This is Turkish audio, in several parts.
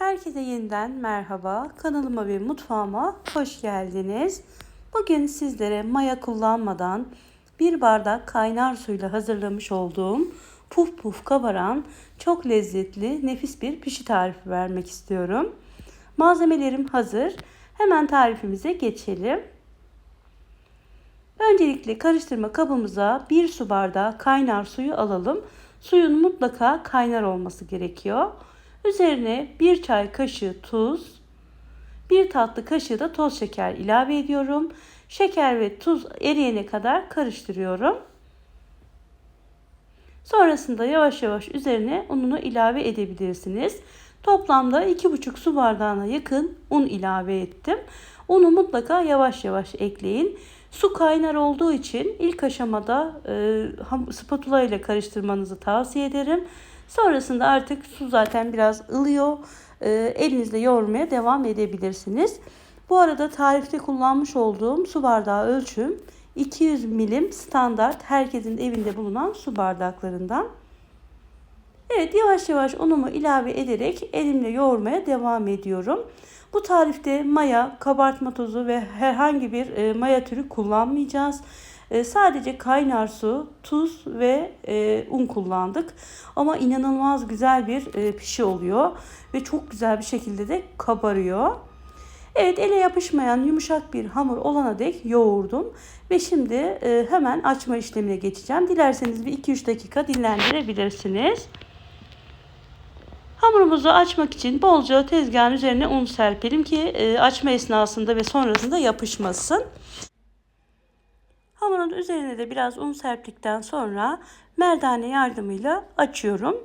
Herkese yeniden merhaba. Kanalıma ve mutfağıma hoş geldiniz. Bugün sizlere maya kullanmadan bir bardak kaynar suyla hazırlamış olduğum puf puf kabaran çok lezzetli nefis bir pişi tarifi vermek istiyorum. Malzemelerim hazır. Hemen tarifimize geçelim. Öncelikle karıştırma kabımıza bir su bardağı kaynar suyu alalım. Suyun mutlaka kaynar olması gerekiyor. Üzerine bir çay kaşığı tuz, bir tatlı kaşığı da toz şeker ilave ediyorum. Şeker ve tuz eriyene kadar karıştırıyorum. Sonrasında yavaş yavaş üzerine ununu ilave edebilirsiniz. Toplamda 2,5 su bardağına yakın un ilave ettim. Unu mutlaka yavaş yavaş ekleyin. Su kaynar olduğu için ilk aşamada e, spatula ile karıştırmanızı tavsiye ederim. Sonrasında artık su zaten biraz ılıyor. E, elinizle yoğurmaya devam edebilirsiniz. Bu arada tarifte kullanmış olduğum su bardağı ölçüm 200 milim standart herkesin evinde bulunan su bardaklarından. Evet yavaş yavaş unumu ilave ederek elimle yoğurmaya devam ediyorum. Bu tarifte maya, kabartma tozu ve herhangi bir e, maya türü kullanmayacağız. E, sadece kaynar su, tuz ve e, un kullandık. Ama inanılmaz güzel bir e, pişi oluyor ve çok güzel bir şekilde de kabarıyor. Evet ele yapışmayan yumuşak bir hamur olana dek yoğurdum. Ve şimdi hemen açma işlemine geçeceğim. Dilerseniz bir 2-3 dakika dinlendirebilirsiniz. Hamurumuzu açmak için bolca tezgahın üzerine un serpelim ki açma esnasında ve sonrasında yapışmasın. Hamurun üzerine de biraz un serptikten sonra merdane yardımıyla açıyorum.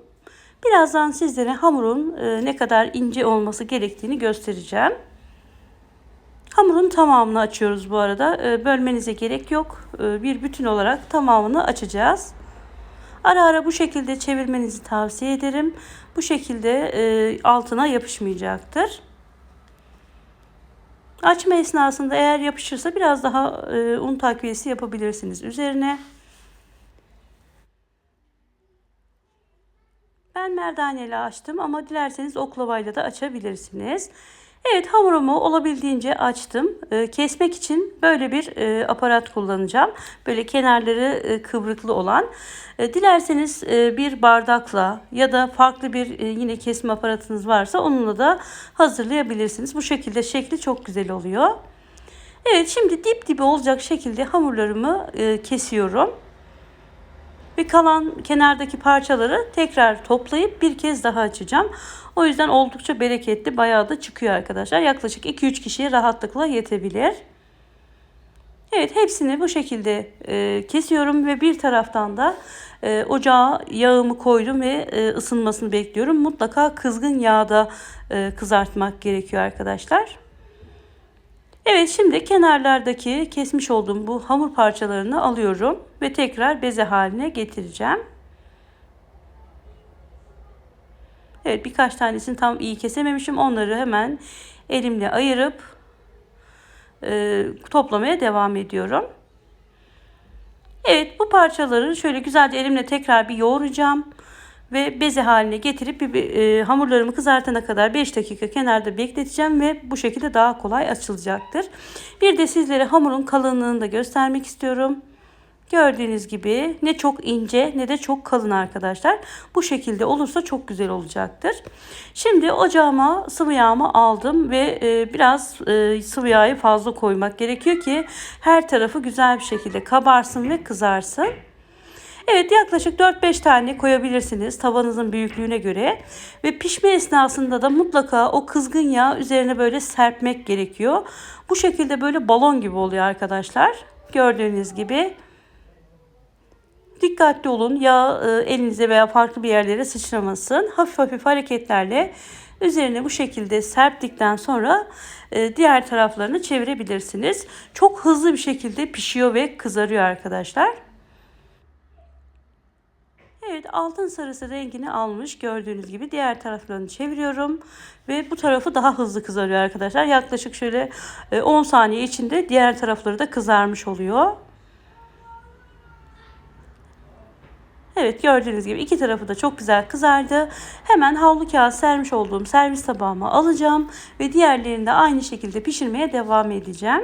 Birazdan sizlere hamurun e, ne kadar ince olması gerektiğini göstereceğim. Hamurun tamamını açıyoruz bu arada. E, bölmenize gerek yok. E, bir bütün olarak tamamını açacağız. Ara ara bu şekilde çevirmenizi tavsiye ederim. Bu şekilde altına yapışmayacaktır. Açma esnasında eğer yapışırsa biraz daha e, un takviyesi yapabilirsiniz üzerine. Ben merdaneyle açtım ama dilerseniz oklavayla da açabilirsiniz. Evet hamurumu olabildiğince açtım. E, kesmek için böyle bir e, aparat kullanacağım. Böyle kenarları e, kıvrıklı olan. E, dilerseniz e, bir bardakla ya da farklı bir e, yine kesme aparatınız varsa onunla da hazırlayabilirsiniz. Bu şekilde şekli çok güzel oluyor. Evet şimdi dip dibe olacak şekilde hamurlarımı e, kesiyorum. Ve kalan kenardaki parçaları tekrar toplayıp bir kez daha açacağım. O yüzden oldukça bereketli bayağı da çıkıyor arkadaşlar. Yaklaşık 2-3 kişiye rahatlıkla yetebilir. Evet hepsini bu şekilde e, kesiyorum ve bir taraftan da e, ocağa yağımı koydum ve e, ısınmasını bekliyorum. Mutlaka kızgın yağda e, kızartmak gerekiyor arkadaşlar. Evet şimdi kenarlardaki kesmiş olduğum bu hamur parçalarını alıyorum ve tekrar beze haline getireceğim. Evet birkaç tanesini tam iyi kesememişim. Onları hemen elimle ayırıp e, toplamaya devam ediyorum. Evet bu parçaları şöyle güzelce elimle tekrar bir yoğuracağım ve beze haline getirip bir, bir, e, hamurlarımı kızartana kadar 5 dakika kenarda bekleteceğim ve bu şekilde daha kolay açılacaktır. Bir de sizlere hamurun kalınlığını da göstermek istiyorum. Gördüğünüz gibi ne çok ince ne de çok kalın arkadaşlar. Bu şekilde olursa çok güzel olacaktır. Şimdi ocağıma sıvı yağımı aldım ve e, biraz e, sıvı yağı fazla koymak gerekiyor ki her tarafı güzel bir şekilde kabarsın ve kızarsın. Evet yaklaşık 4-5 tane koyabilirsiniz tavanızın büyüklüğüne göre. Ve pişme esnasında da mutlaka o kızgın yağ üzerine böyle serpmek gerekiyor. Bu şekilde böyle balon gibi oluyor arkadaşlar. Gördüğünüz gibi. Dikkatli olun yağ e, elinize veya farklı bir yerlere sıçramasın. Hafif hafif hareketlerle üzerine bu şekilde serptikten sonra e, diğer taraflarını çevirebilirsiniz. Çok hızlı bir şekilde pişiyor ve kızarıyor arkadaşlar. Evet altın sarısı rengini almış gördüğünüz gibi diğer taraflarını çeviriyorum ve bu tarafı daha hızlı kızarıyor arkadaşlar yaklaşık şöyle 10 e, saniye içinde diğer tarafları da kızarmış oluyor Evet gördüğünüz gibi iki tarafı da çok güzel kızardı. Hemen havlu kağıt sermiş olduğum servis tabağıma alacağım ve diğerlerini de aynı şekilde pişirmeye devam edeceğim.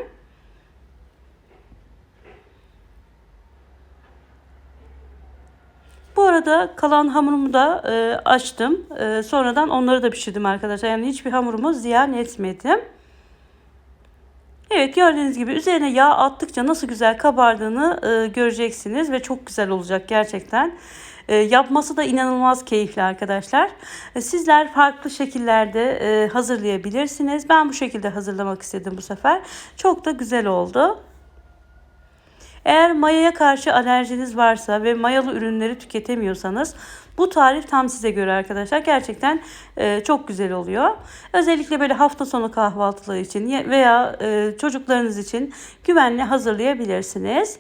Bu arada kalan hamurumu da e, açtım. E, sonradan onları da pişirdim arkadaşlar. Yani hiçbir hamurumu ziyan etmedim. Evet gördüğünüz gibi üzerine yağ attıkça nasıl güzel kabardığını e, göreceksiniz ve çok güzel olacak gerçekten. E, yapması da inanılmaz keyifli arkadaşlar. E, sizler farklı şekillerde e, hazırlayabilirsiniz. Ben bu şekilde hazırlamak istedim bu sefer. Çok da güzel oldu. Eğer mayaya karşı alerjiniz varsa ve mayalı ürünleri tüketemiyorsanız bu tarif tam size göre arkadaşlar. Gerçekten e, çok güzel oluyor. Özellikle böyle hafta sonu kahvaltıları için veya e, çocuklarınız için güvenli hazırlayabilirsiniz.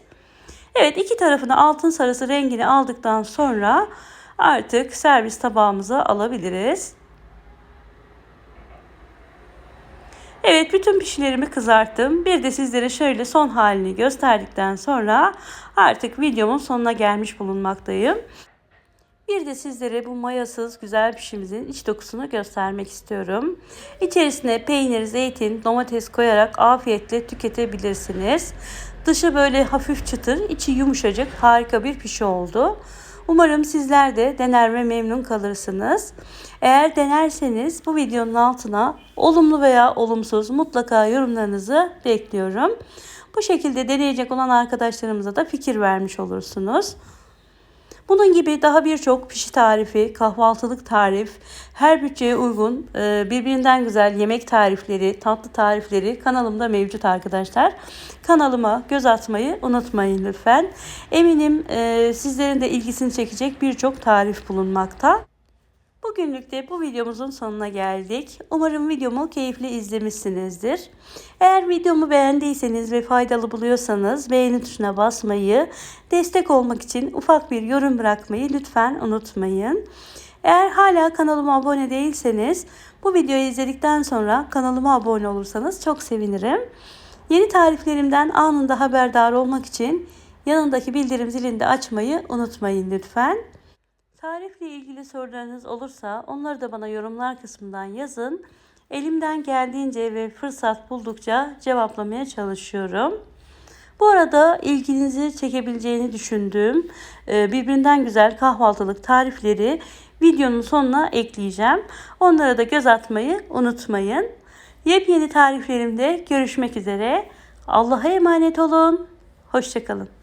Evet iki tarafını altın sarısı rengini aldıktan sonra artık servis tabağımıza alabiliriz. Evet bütün pişilerimi kızarttım. Bir de sizlere şöyle son halini gösterdikten sonra artık videomun sonuna gelmiş bulunmaktayım. Bir de sizlere bu mayasız güzel pişimizin iç dokusunu göstermek istiyorum. İçerisine peynir, zeytin, domates koyarak afiyetle tüketebilirsiniz. Dışı böyle hafif çıtır, içi yumuşacık harika bir pişi oldu. Umarım sizler de dener ve memnun kalırsınız. Eğer denerseniz bu videonun altına olumlu veya olumsuz mutlaka yorumlarınızı bekliyorum. Bu şekilde deneyecek olan arkadaşlarımıza da fikir vermiş olursunuz. Bunun gibi daha birçok pişi tarifi, kahvaltılık tarif, her bütçeye uygun e, birbirinden güzel yemek tarifleri, tatlı tarifleri kanalımda mevcut arkadaşlar. Kanalıma göz atmayı unutmayın lütfen. Eminim e, sizlerin de ilgisini çekecek birçok tarif bulunmakta. Bugünlük de bu videomuzun sonuna geldik. Umarım videomu keyifli izlemişsinizdir. Eğer videomu beğendiyseniz ve faydalı buluyorsanız beğeni tuşuna basmayı, destek olmak için ufak bir yorum bırakmayı lütfen unutmayın. Eğer hala kanalıma abone değilseniz bu videoyu izledikten sonra kanalıma abone olursanız çok sevinirim. Yeni tariflerimden anında haberdar olmak için yanındaki bildirim zilini de açmayı unutmayın lütfen. Tarifle ilgili sorularınız olursa onları da bana yorumlar kısmından yazın. Elimden geldiğince ve fırsat buldukça cevaplamaya çalışıyorum. Bu arada ilginizi çekebileceğini düşündüğüm e, birbirinden güzel kahvaltılık tarifleri videonun sonuna ekleyeceğim. Onlara da göz atmayı unutmayın. Yepyeni tariflerimde görüşmek üzere. Allah'a emanet olun. Hoşçakalın.